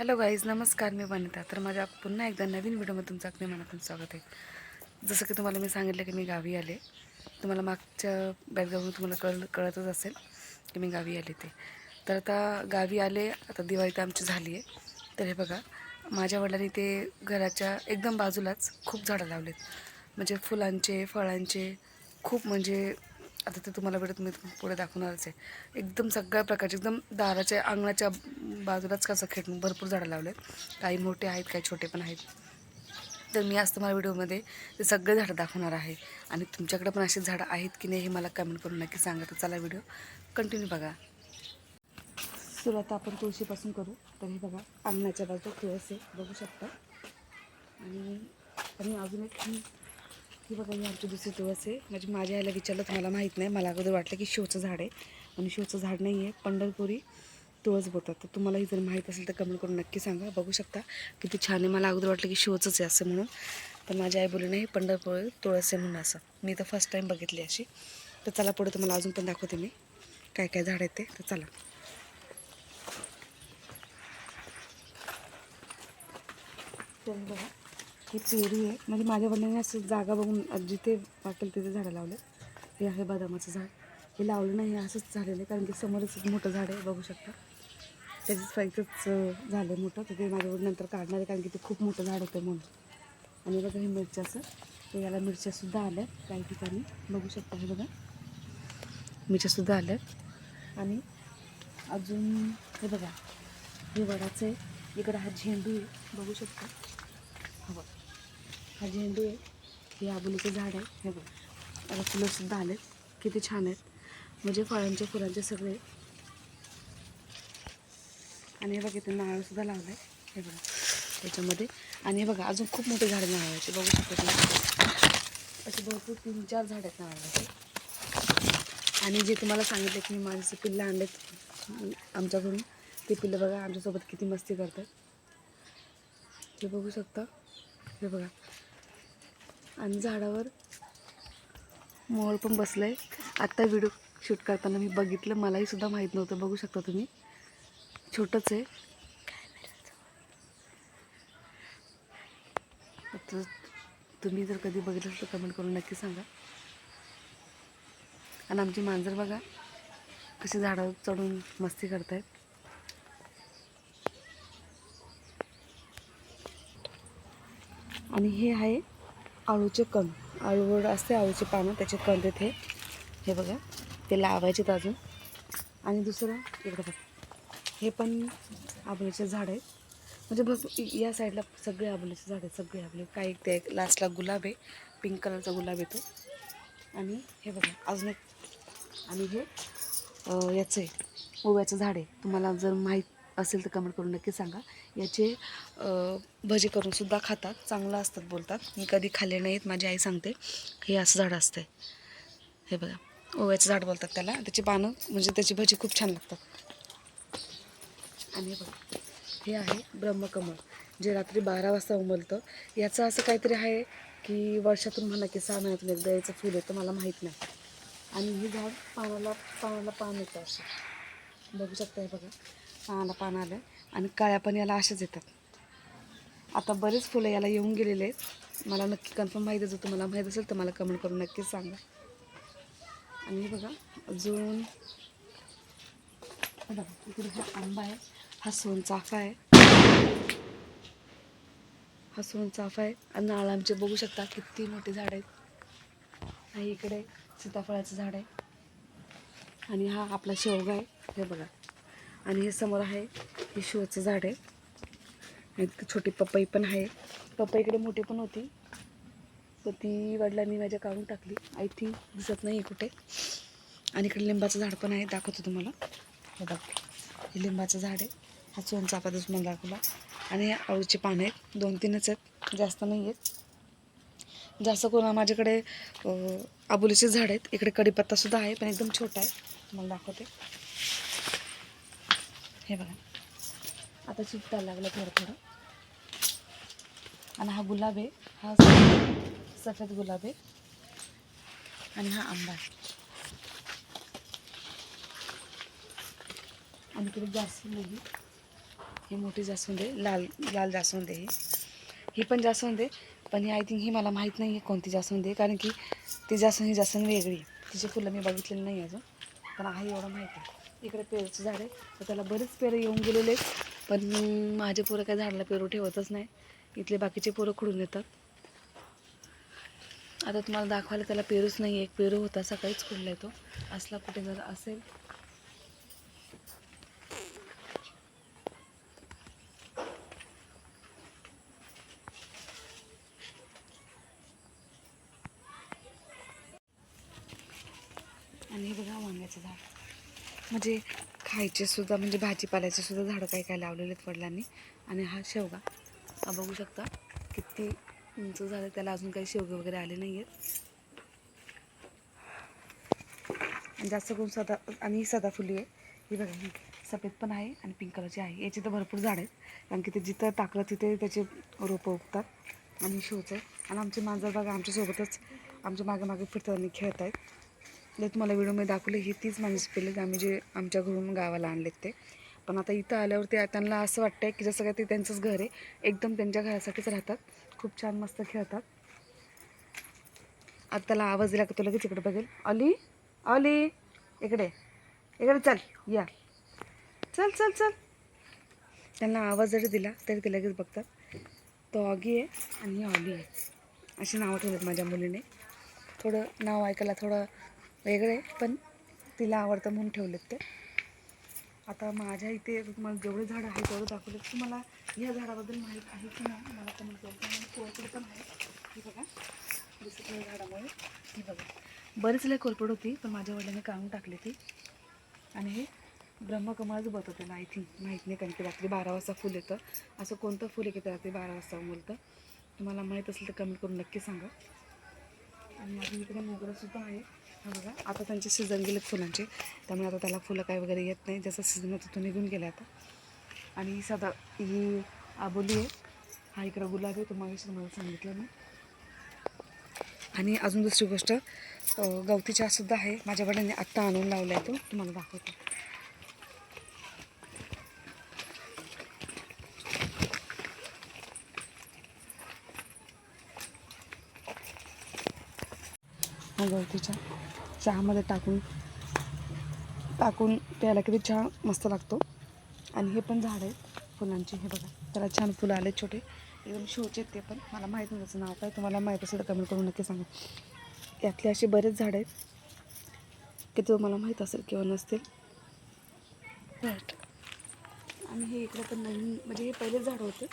Hello guys नमस्कार मी वनिता. तर माझ्या पुन्हा एकदा नवीन व्हिडिओमध्ये तुमचं अगदी मनातून स्वागत आहे. जसं की तुम्हाला मी सांगितलं की मी गावी आले. तुम्हाला मागच्या बॅकग्राऊंड तुम्हाला कळ कळतच असेल की मी गावी आले ते. तर आता गावी आले आता दिवाळी तर आमची झाली आहे. तर हे बघा माझ्या वडिलांनी ते घराच्या एकदम बाजूलाच खूप झाडं लावलेत. म्हणजे फुलांचे फळांचे खूप म्हणजे आता ते तुम्हाला भेटत मी पुढे दाखवणारच आहे. एकदम सगळ्या प्रकारचे एकदम दाराच्या अंगणाच्या बाजूलाच कसं खेटून भरपूर झाडं लावले काही मोठे आहेत काही छोटे पण आहेत. तर मी आज तुम्हाला व्हिडिओमध्ये ते सगळे झाडं दाखवणार आहे. आणि तुमच्याकडे पण अशी झाडं आहेत की नाही हे मला कमेंट करून नक्की सांगा. तर चला व्हिडिओ कंटिन्यू बघा. सुरुवात आपण तुळशीपासून करू. तर हे बघा अंगणाच्या बाजूला तुळस आहे. बघू शकता. आणि आणि अजून एक ही बघा ही आमची दुसरी तुळस आहे. म्हणजे माझ्या याला विचारलं तर मला माहीत नाही मला अगोदर वाटलं की शिवचं झाड आहे. आणि शिवचं झाड नाही आहे पंढरपुरी तुळस बोलतात तर तुम्हाला ही जर माहीत असेल तर कमेंट करून नक्की सांगा. बघू शकता किती छान आहे. मला अगोदर वाटलं की शिवचंच आहे असं म्हणून. तर माझी आई बोलली नाही पंढरपुरी तुळस आहे म्हणून असं. मी तर फर्स्ट टाईम बघितली अशी. तर चला पुढे तुम्हाला अजून पण दाखवते मी. काय काय झाड आहेत ते. तर चला. बघा. ही पेरू आहे. म्हणजे माझ्या वडिलांनी असं जागा बघून जिथे वाटेल तिथे झाडं लावले. हे आहे बदामाचं झाड. हे लावलं नाही हे असंच झालेलं आहे कारण की समोरच एक मोठं झाड आहे बघू शकता. त्याचं फाईचंच झालं आहे मोठं. तर ते माझ्या नंतर काढणार आहे कारण की ते खूप मोठं झाड होतं म्हणून. आणि बघा हे मिरच्याचं. तर याला मिरच्यासुद्धा आल्या काही ठिकाणी. बघू शकता हे बघा. मिरच्यासुद्धा आल्या आणि अजून हे बघा. हे वडाचं आहे. इकडं हा झेंडू आहे. बघू शकता. हवं हा झेंडू आहे. हे आबुलीचं झाड आहे. हे बघा. आता फुलंसुद्धा आलेत. किती छान आहेत. म्हणजे फळांचे फुलांचे सगळे. आणि हे बघा इथे नारळसुद्धा लावलं आहे हे बघा. त्याच्यामध्ये. आणि हे बघा अजून खूप मोठे झाड नारळाचे. बघू शकता असे भरपूर तीन चार झाड आहेत नारळाचे. आणि जे तुम्हाला सांगितलं की मी माझे पिल्लं आणलेत आमच्याकडून ते पिल्लं बघा आमच्यासोबत किती मस्ती करतात. हे बघू शकता. हे बघा. आणि झाडावर मोळ पण बसलं आहे आत्ता व्हिडिओ शूट करताना मी बघितलं मलाही सुद्धा माहीत नव्हतं. बघू शकता तुम्ही. छोटंच आहे. तुम्ही जर कधी बघितलं तर कमेंट करून नक्की सांगा. आणि आमची मांजर बघा कशी झाडावर चढून मस्ती करतायत. आणि हे आहे आळूचे कण. आळूवर असते आळूचे पानं त्याचे कण तिथे हे बघा ते लावायचे अजून. आणि दुसरं इकडं बघा. हे पण आबोलीचे झाड आहेत. म्हणजे बघ या साईडला सगळे आबोलीचे झाड आहेत सगळे आबोली. काही ते एक लास्टला गुलाब आहे पिंक कलरचा गुलाब येतो. आणि हे बघा अजून एक. आणि हे याचं आहे ओव्याचं झाड आहे. तुम्हाला जर माहीत असेल तर कमेंट करून नक्की सांगा. याचे भजी करूनसुद्धा खातात. चांगलं असतात बोलतात. मी कधी खाल्ले नाहीत माझी आई सांगते. हे असं झाड असतं हे बघा. ओव्याचं झाड बोलतात त्याला. त्याची पानं म्हणजे त्याची भजी खूप छान लागतात. आणि हे बघा. हे आहे ब्रह्मकमळ. जे रात्री बारा वाजता उमलतं. याचं असं काहीतरी आहे की वर्षातून म्हणा की सहा महिन्यातून एकदा याचं फुल येतं. मला माहीत नाही. आणि हे झाड पानाला पानाला पान येतं असं. बघू शकता हे बघा. पानाला पान आलं आणि काळ्या पण याला अशाच येतात. आता बरेच फुलं याला येऊन गेलेले आहेत. मला नक्की कन्फर्म माहीत जर तुम्हाला माहीत असेल तर मला कमेंट करून नक्कीच सांगा. आणि बघा अजून बघा इकडे हा आंबा आहे. हा सोनचाफा आहे. हा सोनचाफा आहे. आणि नारळ आमचे बघू शकता किती मोठे झाड आहेत. आणि इकडे सीताफळाचं झाड आहे. आणि हा आपला शेवगा आहे. हे बघा. आणि हे समोर आहे हे शिवचं झाड आहे. आणि छोटी पपई पण आहे. पपई इकडे मोठी पण होती. तर ती वडिलांनी माझ्या काढून टाकली. आय थिंक दिसत नाही कुठे. आणि इकडे लिंबाचं झाड पण आहे. दाखवतो तुम्हाला. हे बघा. हे लिंबाचं झाड आहे. हा सोनचाफा तुम्हाला दाखवला आणि हे आळूचे पानं आहेत. दोन तीनच आहेत. जास्त नाही आहेत जास्त करून माझ्याकडे आबुलीचे झाड आहेत. इकडे कडीपत्तासुद्धा आहे पण एकदम छोटा आहे. तुम्हाला दाखवते. हे बघा. आता चिपटायला लागलं थोडं थोडं. आणि हा गुलाब आहे. हा सफेद- गुलाब आहे. आणि हा आंबा आहे. आणि इकडे जास्वंद आहे. ही मोठी जास्वंद आहे. लाल लाल जास्वंद आहे ही. ही पण जास्वंद आहे. पण ही आय थिंक ही मला माहीत नाही आहे कोणती जास्वंद आहे. कारण की ती जास्वंद ही जास्वंद वेगळी आहे. तिची फुलं मी बघितलेली नाही अजून. पण आहे एवढं माहिती आहे. इकडे पेरूचं झाड आहे. तर त्याला बरेच पेरं येऊन गेलेले आहेत. पण माझे पोरं काय झाडाला पेरू ठेवतच नाही. इथले बाकीचे पोरं खुडून येतात. आता तुम्हाला दाखवायला त्याला पेरूच नाही एक पेरू होता सकाळीच खुडला तो. असला कुठे जर असेल. आणि हे बघा वांग्याचं झाड. म्हणजे खायचे सुद्धा म्हणजे भाजीपाल्याचे सुद्धा झाडं काही काय लावलेले आहेत वडिलांनी. आणि हा शेवगा. हा बघू शकता किती उंच झालं त्याला अजून काही शेवगे वगैरे आले नाही आहेत आणि जास्त करून सदा आणि ही सदाफुली आहे. ही बघा ही सफेद पण आहे आणि पिंक कलरची आहे. याची तर भरपूर झाडं आहेत. कारण की ते जिथं टाकलं तिथे त्याचे रोपं उगतात आणि शोचं आहे. आणि आमचे मांजर बघा आमच्यासोबतच आमच्या मागे मागे फिरतात आणि खेळत आहेत जे तुम्हाला व्हिडिओमध्ये दाखवले ही तीच माणूस पेलेत आम्ही जे आमच्या घरून गावाला आणलेत ते. पण आता इथं आल्यावर ते त्यांना असं वाटतं की जसं काय ते त्यांचंच घर आहे. एकदम त्यांच्या घरासाठीच राहतात. खूप छान मस्त खेळतात. आता त्याला आवाज दिला का तो लगेच इकडे बघेल. अली? अली? इकडे. इकडे चल. या. चल चल चल. त्यांना आवाज जरी दिला तरी ते लगेच बघतात. तो ऑगी आहे आणि ऑली आहे. अशी नावं ठेवलेत माझ्या मुलीने. थोडं नाव ऐकायला थोडं वेगळे पण तिला आवडतं म्हणून ठेवलेत ते. आता माझ्या इथे मला जेवढे झाडं आहे तेवढं दाखवले तुम्हाला ह्या झाडाबद्दल माहीत आहे की नाही? मला कमेंट केलं कोरपड पण आहे. ही बघा. दिसत नाही झाडामुळे ही बघा. बरेच लय कोरपड होती पण माझ्या वडिलांनी काढून टाकली ती. आणि हे ब्रह्मकमळच बत होतं ना आय थिंक माहीत नाही कारण की रात्री बारा वाजता फुल येतं. असं कोणतं फुल आहे की ते रात्री बारा वाजता उमलतं? तुम्हाला माहीत असेल तर कमेंट करून नक्की सांगा. आणि अजून इकडे मोगरासुद्धा आहे. बघा आता त्यांचे सीझन गेलेत फुलांचे. त्यामुळे आता त्याला फुलं काय वगैरे येत नाही. जसं सीझन होतं तो निघून गेला आता. आणि ही सदा ही आबोली आहे. हा इकडं गुलाब आहे. तुम्हाला तुम्हाला सांगितलं मी आणि अजून दुसरी गोष्ट अं, गवती चहासुद्धा आहे. माझ्या वडिलांनी आत्ता आणून लावला आहे तो. तुम्हाला दाखवतो. हा गवती चहा चहामध्ये टाकून टाकून प्यायला किती चहा मस्त लागतो. आणि हे पण झाड आहेत फुलांचे. हे बघा त्याला छान फुलं आले छोटे. एकदम शोचे आहेत ते पण. मला माहीत नाही त्याचं नाव काय. तुम्हाला माहीत असेल तर कमेंट करून नक्की सांगा. यातले असे बरेच झाड आहेत. की तुम्हाला माहीत असेल किंवा नसतील. बट आणि हे इकडं पण नवीन म्हणजे हे पहिलेच झाड होते.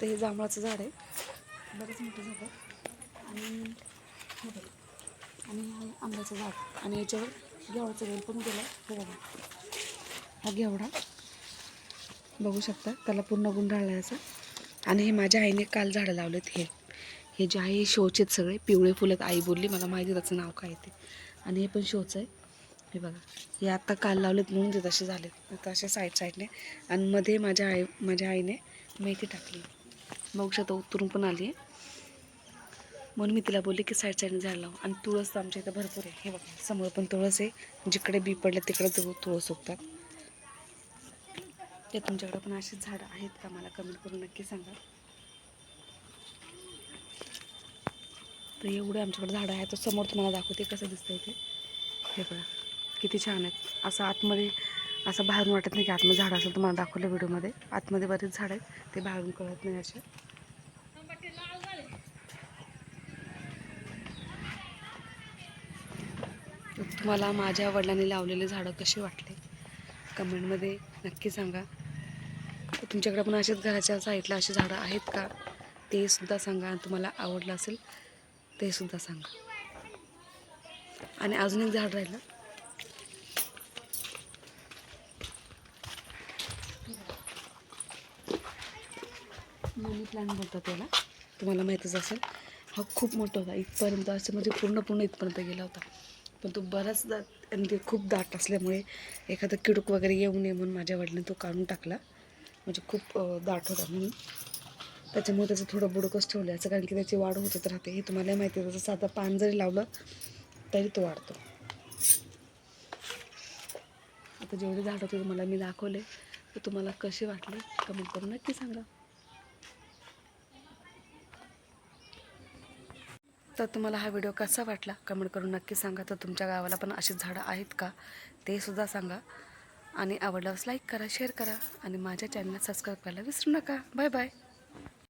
तर हे जांभळाचं झाड आहे. बरेच मोठं झालं आणि हे बघा. आणि हा आंब्याचं झाड. आणि याच्यावर घेवडाचं वेल पण गेलं हे बघा. हा घेवडा. बघू शकता. त्याला पूर्ण गुंडाळला असा. आणि हे माझ्या आईने काल झाडं लावलेत हे. हे जे आहे हे शोचे आहेत सगळे. पिवळे फुलं आहेत आई बोलली. मला माहिती त्याचं नाव काय आहे ते. आणि हे पण शोचं आहे. हे बघा. हे आत्ता काल लावलेत म्हणून ते तसे झालेत. आता असे साईड साईडने आणि मध्ये माझ्या आई माझ्या आईने मेथी टाकली. बघू शकता उतरून पण आली आहे म्हणून मी तिला बोलले की साईड साईडने झाड लाव. आणि तुळस तर आमच्या इथं भरपूर आहे. हे बघा समोर पण तुळस आहे. जिकडे बी पडलं तिकडे तुळ तुळस उगतात. ते तुमच्याकडे पण अशीच झाडं आहेत का? मला कमेंट करून नक्की सांगा. तर एवढे आमच्याकडे झाडं आहेत. तर समोर तुम्हाला दाखवते कसं दिसतंय ते. हे बघा किती छान आहेत. असं आतमध्ये असं बाहेरून वाटत नाही की आतमध्ये झाडं असेल तुम्हाला दाखवलं व्हिडिओमध्ये. आतमध्ये बरेच झाडं आहेत. ते बाहेरून कळत नाही असे मला तुम्हाला माझ्या वडिलांनी लावलेले झाडं कसे वाटले? कमेंटमध्ये नक्की सांगा. तुमच्याकडे पण असेच घराच्या साईडला असे झाडं आहेत का? ते सुद्धा सांगा आणि तुम्हाला आवडलं असेल ते सुद्धा सांगा. आणि अजून एक झाड राहिलं. मनी प्लांट बोलतात त्याला. तुम्हाला माहीतच असेल. हा खूप मोठा होता. इथपर्यंत असं म्हणजे पूर्ण पूर्ण इथपर्यंत गेला होता. पण तो बराच दाट आणि ते खूप दाट असल्यामुळे एखादं किडूक वगैरे येऊ नये म्हणून माझ्या वडिलांनी तो काढून टाकला. म्हणजे खूप दाट होता म्हणून. त्याच्यामुळे त्याचं थोडं बुडकच ठेवलं असं कारण की त्याची वाढ होतच राहते. हे तुम्हाला माहिती आहे त्याचं साधं पान जरी लावलं तरी तो वाढतो. आता जेवढे झाड होते तुम्हाला मी दाखवले. तर तुम्हाला कसे वाटले? कमेंट करून नक्की सांगा. तर तुम्हाला हा व्हिडिओ कसा वाटला? कमेंट करून नक्की सांगा. तर तुमच्या गावाला पण अशी झाडं आहेत का? ते सुद्धा सांगा. आणि आवडल्यास लाईक करा शेअर करा. आणि माझ्या चॅनलला सबस्क्राईब करायला विसरू नका. Bye bye